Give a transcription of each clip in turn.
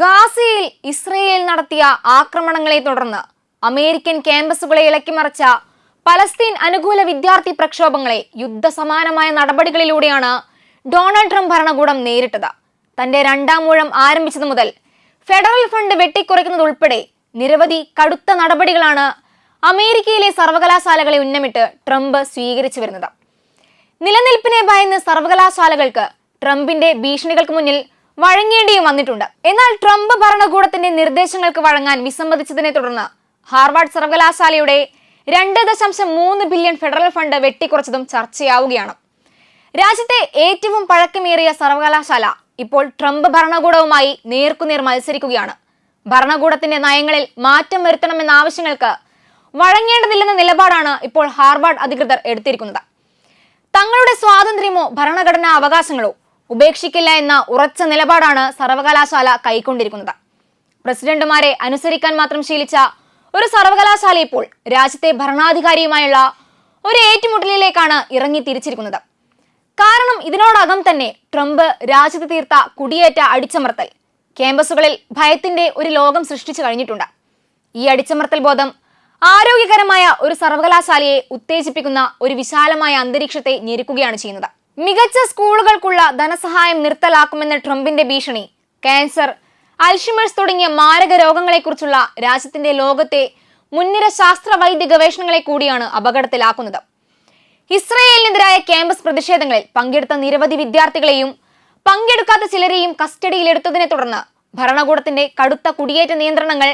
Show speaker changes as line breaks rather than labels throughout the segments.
ഗാസയിൽ ഇസ്രയേൽ നടത്തിയ ആക്രമണങ്ങളെ തുടർന്ന് അമേരിക്കൻ ക്യാമ്പസുകളെ ഇളക്കിമറിച്ച പലസ്തീൻ അനുകൂല വിദ്യാർത്ഥി പ്രക്ഷോഭങ്ങളെ യുദ്ധസമാനമായ നടപടികളിലൂടെയാണ് ഡൊണാൾഡ് ട്രംപ് ഭരണകൂടം നേരിട്ടത്. തന്റെ രണ്ടാം മൂഴം ആരംഭിച്ചതു മുതൽ ഫെഡറൽ ഫണ്ട് വെട്ടിക്കുറയ്ക്കുന്നതുൾപ്പെടെ നിരവധി കടുത്ത നടപടികളാണ് അമേരിക്കയിലെ സർവകലാശാലകളെ ഉന്നമിട്ട് ട്രംപ് സ്വീകരിച്ചു വരുന്നത്. നിലനിൽപ്പിനെ ഭയന്ന് സർവകലാശാലകൾക്ക് ട്രംപിന്റെ ഭീഷണികൾക്ക് മുന്നിൽ വഴങ്ങേണ്ടിയും വന്നിട്ടുണ്ട്. എന്നാൽ ട്രംപ് ഭരണകൂടത്തിന്റെ നിർദ്ദേശങ്ങൾക്ക് വഴങ്ങാൻ വിസമ്മതിച്ചതിനെ തുടർന്ന് ഹാർവാർഡ് സർവകലാശാലയുടെ രണ്ട് ദശാംശം മൂന്ന് ബില്യൺ ഫെഡറൽ ഫണ്ട് വെട്ടിക്കുറച്ചതും ചർച്ചയാവുകയാണ്. രാജ്യത്തെ ഏറ്റവും പഴക്കമേറിയ സർവകലാശാല ഇപ്പോൾ ട്രംപ് ഭരണകൂടവുമായി നേർക്കുനേർ മത്സരിക്കുകയാണ്. ഭരണകൂടത്തിന്റെ നയങ്ങളിൽ മാറ്റം വരുത്തണമെന്ന ആവശ്യങ്ങൾക്ക് വഴങ്ങേണ്ടതില്ലെന്ന നിലപാടാണ് ഇപ്പോൾ ഹാർവാർഡ് അധികൃതർ എടുത്തിരിക്കുന്നത്. തങ്ങളുടെ സ്വാതന്ത്ര്യമോ ഭരണഘടനാ അവകാശങ്ങളോ ഉപേക്ഷിക്കില്ല എന്ന ഉറച്ച നിലപാടാണ് സർവകലാശാല കൈക്കൊണ്ടിരിക്കുന്നത്. പ്രസിഡന്റുമാരെ അനുസരിക്കാൻ മാത്രം ശീലിച്ച ഒരു സർവകലാശാല ഇപ്പോൾ രാജ്യത്തെ ഭരണാധികാരിയുമായുള്ള ഒരു ഏറ്റുമുട്ടലിലേക്കാണ് ഇറങ്ങി തിരിച്ചിരിക്കുന്നത്. കാരണം ഇതിനോടകം തന്നെ ട്രംപ് രാജ്യത്ത് തീർത്ത കുടിയേറ്റ അടിച്ചമർത്തൽ ക്യാമ്പസുകളിൽ ഭയത്തിന്റെ ഒരു ലോകം സൃഷ്ടിച്ചു കഴിഞ്ഞിട്ടുണ്ട്. ഈ അടിച്ചമർത്തൽ ബോധം ആരോഗ്യകരമായ ഒരു സർവകലാശാലയെ ഉത്തേജിപ്പിക്കുന്ന ഒരു വിശാലമായ അന്തരീക്ഷത്തെ ഞെരുക്കുകയാണ് ചെയ്യുന്നത്. മികച്ച സ്കൂളുകൾക്കുള്ള ധനസഹായം നിർത്തലാക്കുമെന്ന ട്രംപിന്റെ ഭീഷണി. ക്യാൻസർ അൽഷിമേഴ്സ് തുടങ്ങിയ മാരക രോഗങ്ങളെക്കുറിച്ചുള്ള രാജ്യത്തിന്റെ ലോകത്തെ മുൻനിര ശാസ്ത്ര വൈദ്യ ഗവേഷണങ്ങളെ കൂടിയാണ് അപകടത്തിലാക്കുന്നത്. ഇസ്രയേലിനെതിരായ ക്യാമ്പസ് പ്രതിഷേധങ്ങളിൽ പങ്കെടുത്ത നിരവധി വിദ്യാർത്ഥികളെയും പങ്കെടുക്കാത്ത ചിലരെയും കസ്റ്റഡിയിലെടുത്തതിനെ തുടർന്ന് ഭരണകൂടത്തിന്റെ കടുത്ത കുടിയേറ്റ നിയന്ത്രണങ്ങൾ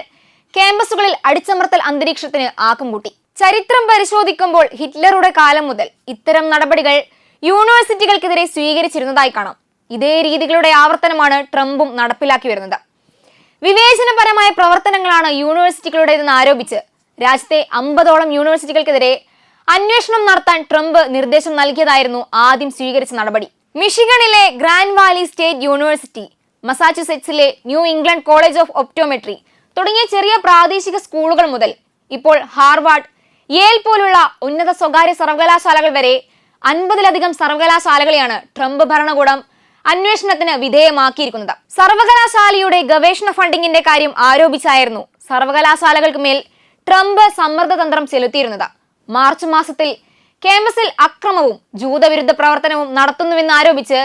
ക്യാമ്പസുകളിൽ അടിച്ചമർത്തൽ അന്തരീക്ഷത്തിന് ആക്കം കൂട്ടി. ചരിത്രം പരിശോധിക്കുമ്പോൾ ഹിറ്റ്ലറുടെ കാലം മുതൽ ഇത്തരം നടപടികൾ യൂണിവേഴ്സിറ്റികൾക്കെതിരെ സ്വീകരിച്ചിരുന്നതായി കാണാം. ഇതേ രീതികളുടെ ആവർത്തനമാണ് ട്രംപും നടപ്പിലാക്കി വരുന്നത്. വിവേചനപരമായ പ്രവർത്തനങ്ങളാണ് യൂണിവേഴ്സിറ്റികളുടേതെന്ന് ആരോപിച്ച് രാജ്യത്തെ അമ്പതോളം യൂണിവേഴ്സിറ്റികൾക്കെതിരെ അന്വേഷണം നടത്താൻ ട്രംപ് നിർദ്ദേശം നൽകിയതായിരുന്നു ആദ്യം സ്വീകരിച്ച നടപടി. മിഷിഗണിലെ grand valley state university മസാച്യുസെറ്റ്സിലെ new England college of optometry തുടങ്ങിയ ചെറിയ പ്രാദേശിക സ്കൂളുകൾ മുതൽ ഇപ്പോൾ ഹാർവാർഡ് യേൽ പോലുള്ള ഉന്നത സ്വകാര്യ സർവകലാശാലകൾ വരെ അൻപതിലധികം സർവകലാശാലകളെയാണ് ട്രംപ് ഭരണകൂടം അന്വേഷണത്തിന് വിധേയമാക്കിയിരിക്കുന്നത്. സർവകലാശാലയുടെ ഗവേഷണ ഫണ്ടിങ്ങിന്റെ കാര്യം ആരോപിച്ചായിരുന്നു സർവകലാശാലകൾക്ക് മേൽ ട്രംപ് സമ്മർദ്ദതന്ത്രം ചെലുത്തിയിരുന്നത്. മാർച്ച് മാസത്തിൽ ക്യാമ്പസിൽ അക്രമവും ജൂതവിരുദ്ധ പ്രവർത്തനവും നടത്തുന്നുവെന്ന് ആരോപിച്ച്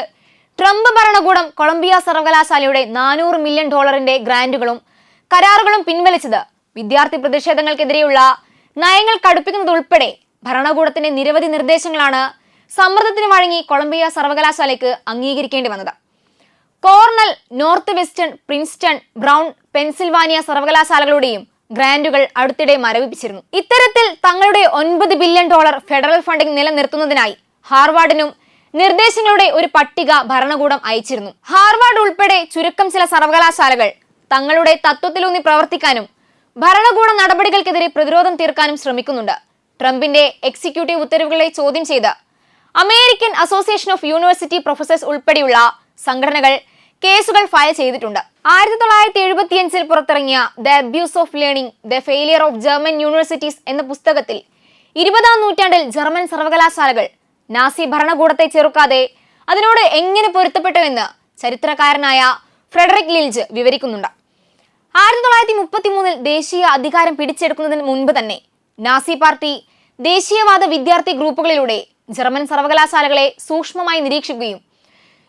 ട്രംപ് ഭരണകൂടം കൊളംബിയ സർവകലാശാലയുടെ നാനൂറ് മില്യൺ ഡോളറിന്റെ ഗ്രാന്റുകളും കരാറുകളും പിൻവലിച്ചത് വിദ്യാർത്ഥി പ്രതിഷേധങ്ങൾക്കെതിരെയുള്ള നയങ്ങൾ കടുപ്പിക്കുന്നതുൾപ്പെടെ ഭരണകൂടത്തിന്റെ നിരവധി നിർദ്ദേശങ്ങളാണ് സമ്മർദ്ദത്തിന് വഴങ്ങി കൊളംബിയ സർവകലാശാലയ്ക്ക് അംഗീകരിക്കേണ്ടി വന്നത്. Cornell north western Princeton Brown Pennsylvania സർവകലാശാലകളുടെയും ഗ്രാൻഡുകൾ അടുത്തിടെ മരവിപ്പിച്ചിരുന്നു. ഇത്തരത്തിൽ തങ്ങളുടെ ഒൻപത് ബില്യൺ ഡോളർ ഫെഡറൽ ഫണ്ടിംഗ് നിലനിർത്തുന്നതിനായി ഹാർവാർഡിനും നിർദ്ദേശങ്ങളുടെ ഒരു പട്ടിക ഭരണകൂടം അയച്ചിരുന്നു. ഹാർവാർഡ് ഉൾപ്പെടെ ചുരുക്കം ചില സർവകലാശാലകൾ തങ്ങളുടെ തത്വത്തിലൂന്നി പ്രവർത്തിക്കാനും ഭരണകൂട നടപടികൾക്കെതിരെ പ്രതിരോധം തീർക്കാനും ശ്രമിക്കുന്നുണ്ട്. ട്രംപിന്റെ എക്സിക്യൂട്ടീവ് ഉത്തരവുകളെ ചോദ്യം ചെയ്ത് American association of university professors ഉൾപ്പെടെയുള്ള സംഘടനകൾ കേസുകൾ ഫയൽ ചെയ്തിട്ടുണ്ട്. ആയിരത്തി തൊള്ളായിരത്തി എഴുപത്തിയഞ്ചിൽ പുറത്തിറങ്ങിയ the abuse of learning the failure of German universities എന്ന പുസ്തകത്തിൽ ഇരുപതാം നൂറ്റാണ്ടിൽ ജർമ്മൻ സർവകലാശാലകൾ നാസി ഭരണകൂടത്തെ ചെറുക്കാതെ അതിനോട് എങ്ങനെ പൊരുത്തപ്പെട്ടുവെന്ന് ചരിത്രകാരനായ ഫ്രെഡറിക് ലിൽജ് വിവരിക്കുന്നുണ്ട്. ആയിരത്തി തൊള്ളായിരത്തി മുപ്പത്തി മൂന്നിൽ ദേശീയ അധികാരം പിടിച്ചെടുക്കുന്നതിന് മുൻപ് തന്നെ നാസി പാർട്ടി ദേശീയവാദ വിദ്യാർത്ഥി ഗ്രൂപ്പുകളിലൂടെ ജർമ്മൻ സർവകലാശാലകളെ സൂക്ഷ്മമായി നിരീക്ഷിക്കുകയും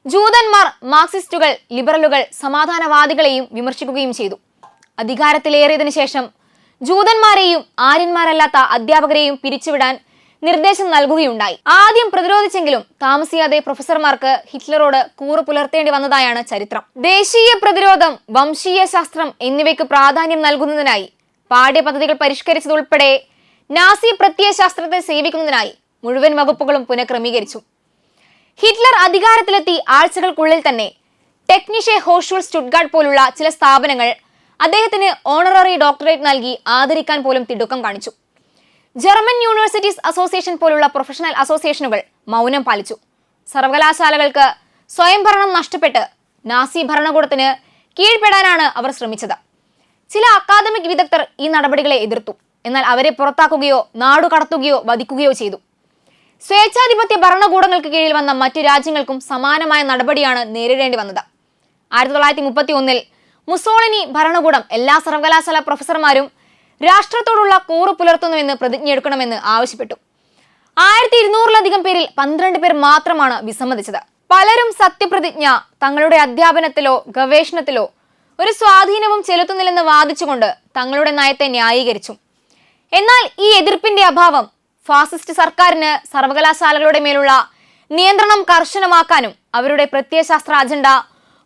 ജൂതന്മാർ മാർക്സിസ്റ്റുകൾ ലിബറലുകൾ സമാധാനവാദികളെയും വിമർശിക്കുകയും ചെയ്തു. അധികാരത്തിലേറിയതിനു ശേഷം ജൂതന്മാരെയും ആര്യന്മാരല്ലാത്ത അധ്യാപകരെയും പിരിച്ചുവിടാൻ നിർദ്ദേശം നൽകുകയുണ്ടായി. ആദ്യം പ്രതിരോധിച്ചെങ്കിലും താമസിയാതെ പ്രൊഫസർമാർക്ക് ഹിറ്റ്ലറോട് കൂറു പുലർത്തേണ്ടി വന്നതായാണ് ചരിത്രം. ദേശീയ പ്രതിരോധം വംശീയ ശാസ്ത്രം എന്നിവയ്ക്ക് പ്രാധാന്യം നൽകുന്നതിനായി പാഠ്യപദ്ധതികൾ പരിഷ്കരിച്ചതുൾപ്പെടെ നാസി പ്രത്യയശാസ്ത്രത്തെ സേവിക്കുന്നതിനായി മുഴുവൻ വകുപ്പുകളും പുനഃക്രമീകരിച്ചു. ഹിറ്റ്ലർ അധികാരത്തിലെത്തി ആഴ്ചകൾക്കുള്ളിൽ തന്നെ ടെക്നിഷെ ഹോഷൂൾ സ്റ്റുഡ്ഗാർഡ് പോലുള്ള ചില സ്ഥാപനങ്ങൾ അദ്ദേഹത്തിന് ഓണററി ഡോക്ടറേറ്റ് നൽകി ആദരിക്കാൻ പോലും തിടുക്കം കാണിച്ചു. ജർമ്മൻ യൂണിവേഴ്സിറ്റീസ് അസോസിയേഷൻ പോലുള്ള പ്രൊഫഷണൽ അസോസിയേഷനുകൾ മൗനം പാലിച്ചു. സർവകലാശാലകൾക്ക് സ്വയംഭരണം നഷ്ടപ്പെട്ട് നാസി ഭരണകൂടത്തിന് കീഴ്പ്പെടാനാണ് അവർ ശ്രമിച്ചത്. ചില അക്കാദമിക് വിദഗ്ധർ ഈ നടപടികളെ എതിർത്തു. എന്നാൽ അവരെ പുറത്താക്കുകയോ നാടു കടത്തുകയോ വധിക്കുകയോ ചെയ്തു. സ്വേച്ഛാധിപത്യ ഭരണകൂടങ്ങൾക്ക് കീഴിൽ വന്ന മറ്റു രാജ്യങ്ങൾക്കും സമാനമായ നടപടിയാണ് നേരിടേണ്ടി വന്നത്. ആയിരത്തി തൊള്ളായിരത്തി മുപ്പത്തി ഒന്നിൽ മുസോളിനി ഭരണകൂടം എല്ലാ സർവകലാശാല പ്രൊഫസർമാരും രാഷ്ട്രത്തോടുള്ള കൂറു പുലർത്തുന്നുവെന്ന് പ്രതിജ്ഞയെടുക്കണമെന്ന് ആവശ്യപ്പെട്ടു. ആയിരത്തി ഇരുന്നൂറിലധികം പേരിൽ പന്ത്രണ്ട് പേർ മാത്രമാണ് വിസമ്മതിച്ചത്. പലരും സത്യപ്രതിജ്ഞ തങ്ങളുടെ അധ്യാപനത്തിലോ ഗവേഷണത്തിലോ ഒരു സ്വാധീനവും ചെലുത്തുന്നില്ലെന്ന് വാദിച്ചുകൊണ്ട് തങ്ങളുടെ നയത്തെ ന്യായീകരിച്ചു. എന്നാൽ ഈ എതിർപ്പിന്റെ അഭാവം ഫാസിസ്റ്റ് സർക്കാരിന് സർവകലാശാലകളുടെ മേലുള്ള നിയന്ത്രണം കർശനമാക്കാനും അവരുടെ പ്രത്യയശാസ്ത്ര അജണ്ട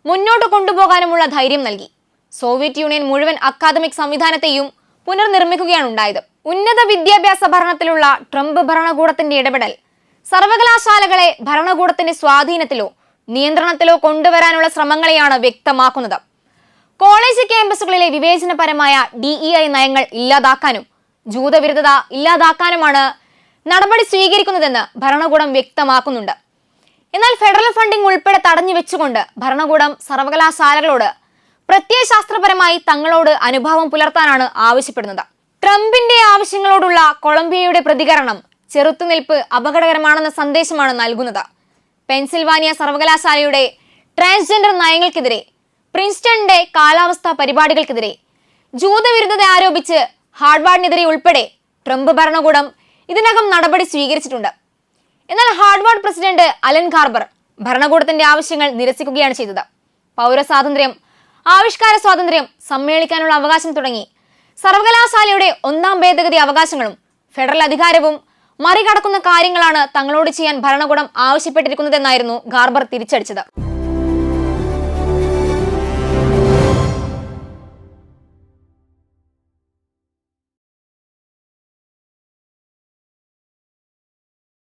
മുന്നോട്ട് കൊണ്ടുപോകാനുമുള്ള ധൈര്യം നൽകി. സോവിയറ്റ് യൂണിയൻ മുഴുവൻ അക്കാദമിക് സംവിധാനത്തെയും പുനർനിർമ്മിക്കുകയാണ് ഉണ്ടായത് ഉന്നത വിദ്യാഭ്യാസ ഭരണത്തിലുള്ള ട്രംപ് ഭരണകൂടത്തിന്റെ ഇടപെടൽ സർവകലാശാലകളെ ഭരണകൂടത്തിന്റെ സ്വാധീനത്തിലോ നിയന്ത്രണത്തിലോ കൊണ്ടുവരാനുള്ള ശ്രമങ്ങളെയാണ് വ്യക്തമാക്കുന്നത്. കോളേജ് ക്യാമ്പസുകളിലെ വിവേചനപരമായ ഡിഇഐ നയങ്ങൾ ഇല്ലാതാക്കാനും ജൂതവിരുദ്ധത ഇല്ലാതാക്കാനുമാണ് നടപടി സ്വീകരിക്കുന്നതെന്ന് ഭരണകൂടം വ്യക്തമാക്കുന്നുണ്ട്. എന്നാൽ ഫെഡറൽ ഫണ്ടിംഗ് ഉൾപ്പെടെ തടഞ്ഞു വെച്ചുകൊണ്ട് ഭരണകൂടം സർവകലാശാലകളോട് പ്രത്യയശാസ്ത്രപരമായി തങ്ങളോട് അനുഭാവം പുലർത്താനാണ് ആവശ്യപ്പെടുന്നത്. ട്രംപിന്റെ ആവശ്യങ്ങളോടുള്ള കൊളംബിയയുടെ പ്രതികരണം ചെറുത്തുനിൽപ്പ് അപകടകരമാണെന്ന സന്ദേശമാണ് നൽകുന്നത്. പെൻസിൽവാനിയ സർവകലാശാലയുടെ ട്രാൻസ്ജെൻഡർ നയങ്ങൾക്കെതിരെ പ്രിൻസ്റ്റണിന്റെ കാലാവസ്ഥാ പരിപാടികൾക്കെതിരെ ജൂതവിരുദ്ധത ആരോപിച്ച് ഹാർഡ്വാർഡിനെതിരെ ഉൾപ്പെടെ ട്രംപ് ഭരണകൂടം ഇതിനകം നടപടി സ്വീകരിച്ചിട്ടുണ്ട്. എന്നാൽ ഹാർഡ്വാർഡ് പ്രസിഡന്റ് അലൻ ഖാർബർ ഭരണകൂടത്തിന്റെ ആവശ്യങ്ങൾ നിരസിക്കുകയാണ് ചെയ്തത്. പൗരസ്വാതന്ത്ര്യം ആവിഷ്കാര സ്വാതന്ത്ര്യം സമ്മേളിക്കാനുള്ള അവകാശം തുടങ്ങി. സർവകലാശാലയുടെ ഒന്നാം ഭേദഗതി അവകാശങ്ങളും ഫെഡറൽ അധികാരവും മറികടക്കുന്ന കാര്യങ്ങളാണ് തങ്ങളോട് ചെയ്യാൻ ഭരണകൂടം ആവശ്യപ്പെട്ടിരിക്കുന്നതെന്നായിരുന്നു ഗാർബർ തിരിച്ചടിച്ചത്.